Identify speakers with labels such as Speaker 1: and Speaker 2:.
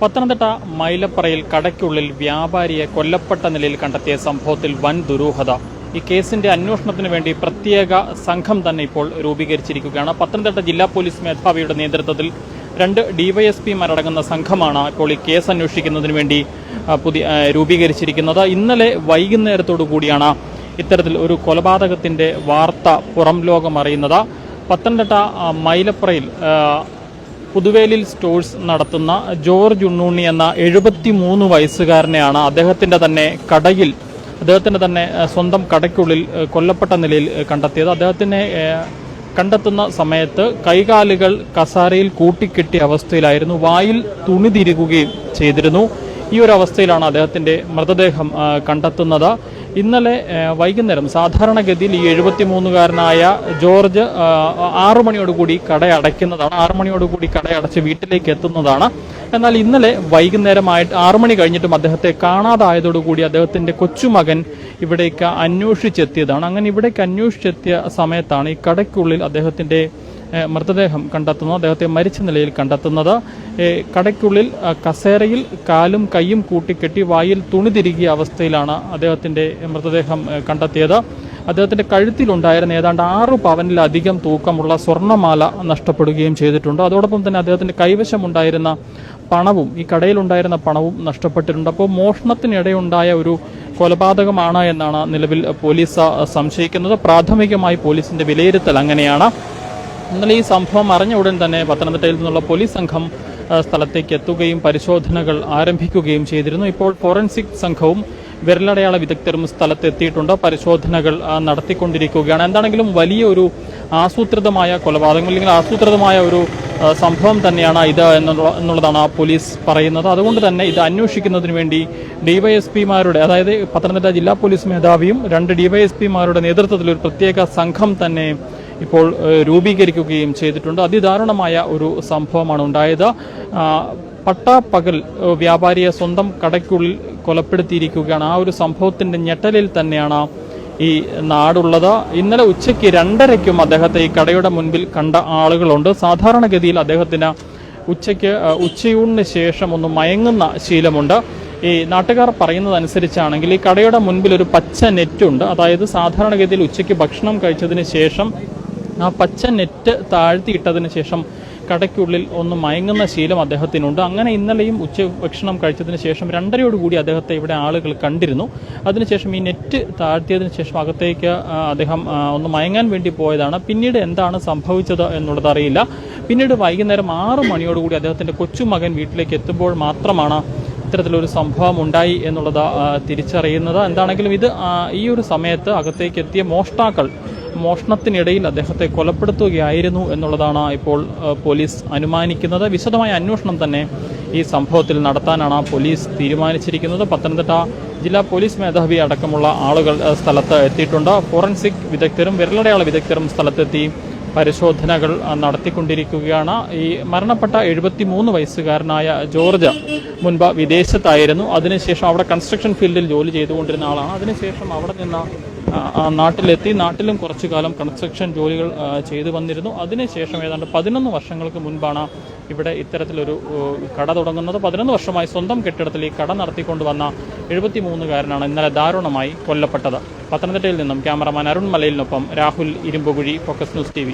Speaker 1: പത്തനംതിട്ട മൈലപ്പറയിൽ കടയ്ക്കുള്ളിൽ വ്യാപാരിയെ കൊല്ലപ്പെട്ട നിലയിൽ കണ്ടെത്തിയ സംഭവത്തിൽ വൻ ദുരൂഹത. ഈ കേസിന്റെ അന്വേഷണത്തിന് വേണ്ടി പ്രത്യേക സംഘം തന്നെ ഇപ്പോൾ രൂപീകരിച്ചിരിക്കുകയാണ്. പത്തനംതിട്ട ജില്ലാ പോലീസ് മേധാവിയുടെ നേതൃത്വത്തിൽ രണ്ട് ഡിവൈഎസ്പിമാരടങ്ങുന്ന സംഘമാണ് ഇപ്പോൾ ഈ കേസ് അന്വേഷിക്കുന്നതിന് വേണ്ടി പുതിയ രൂപീകരിച്ചിരിക്കുന്നത്. ഇന്നലെ വൈകുന്നേരത്തോടു കൂടിയാണ് ഇത്തരത്തിൽ ഒരു കൊലപാതകത്തിന്റെ വാർത്ത പുറം ലോകം അറിയുന്നത്. പത്തനംതിട്ട മൈലപ്പുറയിൽ പുതുവേലിൽ സ്റ്റോഴ്സ് നടത്തുന്ന ജോർജ് ഉണ്ണൂണി എന്ന എഴുപത്തി മൂന്ന് വയസ്സുകാരനെയാണ് അദ്ദേഹത്തിന്റെ തന്നെ കടയിൽ അദ്ദേഹത്തിന്റെ തന്നെ സ്വന്തം കടയ്ക്കുള്ളിൽ കൊല്ലപ്പെട്ട നിലയിൽ കണ്ടെത്തിയത്. അദ്ദേഹത്തിനെ കണ്ടെത്തുന്ന സമയത്ത് കൈകാലുകൾ കസാരയിൽ കൂട്ടിക്കെട്ടിയ അവസ്ഥയിലായിരുന്നു. വായിൽ തുണി തിരുകുകയും ചെയ്തിരുന്നു. ഈ ഒരു അവസ്ഥയിലാണ് അദ്ദേഹത്തിന്റെ മൃതദേഹം കണ്ടെത്തുന്നത്. ഇന്നലെ വൈകുന്നേരം സാധാരണഗതിയിൽ ഈ എഴുപത്തിമൂന്നുകാരനായ ജോർജ് ആറുമണിയോടുകൂടി ആറു മണിയോടുകൂടി കട അടയ്ക്കുന്നതാണ് ആറു മണിയോടുകൂടി കട അടച്ച് വീട്ടിലേക്ക് എത്തുന്നതാണ്. എന്നാൽ ഇന്നലെ വൈകുന്നേരമായിട്ട് ആറു മണി കഴിഞ്ഞിട്ടും അദ്ദേഹത്തെ കാണാതായതോടുകൂടി അദ്ദേഹത്തിന്റെ കൊച്ചുമകൻ ഇവിടേക്ക് അന്വേഷിച്ചെത്തിയതാണ്. അങ്ങനെ ഇവിടേക്ക് അന്വേഷിച്ചെത്തിയ സമയത്താണ് ഈ കടയ്ക്കുള്ളിൽ അദ്ദേഹത്തിന്റെ മൃതദേഹം കണ്ടെത്തുന്നത് അദ്ദേഹത്തെ മരിച്ച നിലയിൽ കണ്ടെത്തുന്നത്. കടയ്ക്കുള്ളിൽ കസേരയിൽ കാലും കൈയും കൂട്ടിക്കെട്ടി വായിൽ തുണി തിരികിയ അവസ്ഥയിലാണ് അദ്ദേഹത്തിന്റെ മൃതദേഹം കണ്ടെത്തിയത്. അദ്ദേഹത്തിന്റെ കഴുത്തിലുണ്ടായിരുന്ന ഏതാണ്ട് ആറു പവനിലധികം തൂക്കമുള്ള സ്വർണമാല നഷ്ടപ്പെടുകയും ചെയ്തിട്ടുണ്ട്. അതോടൊപ്പം തന്നെ അദ്ദേഹത്തിന്റെ കൈവശമുണ്ടായിരുന്ന പണവും ഈ കടയിലുണ്ടായിരുന്ന പണവും നഷ്ടപ്പെട്ടിട്ടുണ്ട്. അപ്പോൾ മോഷണത്തിനിടെയുണ്ടായ ഒരു കൊലപാതകമാണ് എന്നാണ് നിലവിൽ പോലീസ് സംശയിക്കുന്നത്. പ്രാഥമികമായി പോലീസിന്റെ വിലയിരുത്തൽ അങ്ങനെയാണ്. ഇന്നലെ ഈ സംഭവം അറിഞ്ഞ ഉടൻ തന്നെ പത്തനംതിട്ടയിൽ നിന്നുള്ള പോലീസ് സംഘം സ്ഥലത്തേക്ക് എത്തുകയും പരിശോധനകൾ ആരംഭിക്കുകയും ചെയ്തിരുന്നു. ഇപ്പോൾ ഫോറൻസിക് സംഘവും വിരലടയാള വിദഗ്ധരും സ്ഥലത്തെത്തിയിട്ടുണ്ട്. പരിശോധനകൾ നടത്തിക്കൊണ്ടിരിക്കുകയാണ്. എന്താണെങ്കിലും വലിയ ഒരു ആസൂത്രിതമായ കൊലപാതകം അല്ലെങ്കിൽ ആസൂത്രിതമായ ഒരു സംഭവം തന്നെയാണ് ഇത് എന്നുള്ള എന്നുള്ളതാണ് പോലീസ് പറയുന്നത്. അതുകൊണ്ട് തന്നെ ഇത് അന്വേഷിക്കുന്നതിന് വേണ്ടി ഡിവൈഎസ്പിമാരുടെ അതായത് പത്തനംതിട്ട ജില്ലാ പോലീസ് മേധാവിയും രണ്ട് ഡിവൈഎസ്പിമാരുടെ നേതൃത്വത്തിൽ ഒരു പ്രത്യേക സംഘം തന്നെ ഇപ്പോൾ രൂപീകരിക്കുകയും ചെയ്തിട്ടുണ്ട്. അതിദാരുണമായ ഒരു സംഭവമാണ് ഉണ്ടായത്. പട്ടാ പട്ടാപ്പകൽ വ്യാപാരിയെ സ്വന്തം കടയ്ക്കുള്ളിൽ കൊലപ്പെടുത്തിയിരിക്കുകയാണ്. ആ ഒരു സംഭവത്തിന്റെ ഞെട്ടലിൽ തന്നെയാണ് ഈ നാടുള്ളത്. ഇന്നലെ ഉച്ചയ്ക്ക് രണ്ടരയ്ക്കും അദ്ദേഹത്തെ ഈ കടയുടെ മുൻപിൽ കണ്ട ആളുകളുണ്ട്. സാധാരണഗതിയിൽ അദ്ദേഹത്തിന് ഉച്ചയ്ക്ക് ഉച്ചയൂണിന് ശേഷം ഒന്ന് മയങ്ങുന്ന ശീലമുണ്ട്. ഈ നാട്ടുകാർ പറയുന്നതനുസരിച്ചാണെങ്കിൽ ഈ കടയുടെ മുൻപിൽ ഒരു പച്ച നെറ്റുണ്ട്. അതായത് സാധാരണഗതിയിൽ ഉച്ചയ്ക്ക് ഭക്ഷണം കഴിച്ചതിന് ശേഷം ആ പച്ച നെറ്റ് താഴ്ത്തിയിട്ടതിന് ശേഷം കടയ്ക്കുള്ളിൽ ഒന്ന് മയങ്ങുന്ന ശീലം അദ്ദേഹത്തിനുണ്ട്. അങ്ങനെ ഇന്നലെയും ഉച്ച ഭക്ഷണം കഴിച്ചതിന് ശേഷം രണ്ടരയോടുകൂടി അദ്ദേഹത്തെ ഇവിടെ ആളുകൾ കണ്ടിരുന്നു. അതിനുശേഷം ഈ നെറ്റ് താഴ്ത്തിയതിന് ശേഷം അകത്തേക്ക് അദ്ദേഹം ഒന്ന് മയങ്ങാൻ വേണ്ടി പോയതാണ്. പിന്നീട് എന്താണ് സംഭവിച്ചത് എന്നുള്ളത് അറിയില്ല. പിന്നീട് വൈകുന്നേരം ആറു മണിയോടുകൂടി അദ്ദേഹത്തിന്റെ കൊച്ചുമകൻ വീട്ടിലേക്ക് എത്തുമ്പോൾ മാത്രമാണ് ഇത്തരത്തിലൊരു സംഭവം ഉണ്ടായി എന്നുള്ളത് തിരിച്ചറിയുന്നത്. എന്താണെങ്കിലും ഇത് ഈ ഒരു സമയത്ത് അകത്തേക്ക് എത്തിയ മോഷ്ടാക്കൾ മോഷണത്തിനിടയിൽ അദ്ദേഹത്തെ കൊലപ്പെടുത്തുകയായിരുന്നു എന്നുള്ളതാണ് ഇപ്പോൾ പോലീസ് അനുമാനിക്കുന്നത്. വിശദമായ അന്വേഷണം തന്നെ ഈ സംഭവത്തിൽ നടത്താനാണ് പോലീസ് തീരുമാനിച്ചിരിക്കുന്നത്. പത്തനംതിട്ട ജില്ലാ പോലീസ് മേധാവി അടക്കമുള്ള ആളുകൾ സ്ഥലത്ത് എത്തിയിട്ടുണ്ട്. ഫോറൻസിക് വിദഗ്ധരും വിരലടയാള വിദഗ്ധരും സ്ഥലത്തെത്തി പരിശോധനകൾ നടത്തിക്കൊണ്ടിരിക്കുകയാണ്. ഈ മരണപ്പെട്ട എഴുപത്തിമൂന്ന് വയസ്സുകാരനായ ജോർജ് മുൻപ് വിദേശത്തായിരുന്നു. അതിനുശേഷം അവിടെ കൺസ്ട്രക്ഷൻ ഫീൽഡിൽ ജോലി ചെയ്തുകൊണ്ടിരുന്ന ആളാണ്. അതിനുശേഷം അവിടെ നിന്ന് നാട്ടിലെത്തി. നാട്ടിലും കുറച്ചു കാലം കൺസ്ട്രക്ഷൻ ജോലികൾ ആ, ചെയ്തു വന്നിരുന്നു. അതിനുശേഷം ഏതാണ്ട് പതിനൊന്ന് വർഷങ്ങൾക്ക് മുൻപാണ് ഇവിടെ ഇത്തരത്തിലൊരു കട തുടങ്ങുന്നത്. പതിനൊന്ന് വർഷമായി സ്വന്തം കെട്ടിടത്തിൽ ഈ കട നടത്തിക്കൊണ്ട് നടത്തിക്കൊണ്ടുവന്ന എഴുപത്തിമൂന്നുകാരനാണ് ഇന്നലെ ദാരുണമായി കൊല്ലപ്പെട്ടത്. പത്തനംതിട്ടയിൽ നിന്നും cameraman Arun മലയിലിനൊപ്പം Rahul Irumbukuzhi focus news T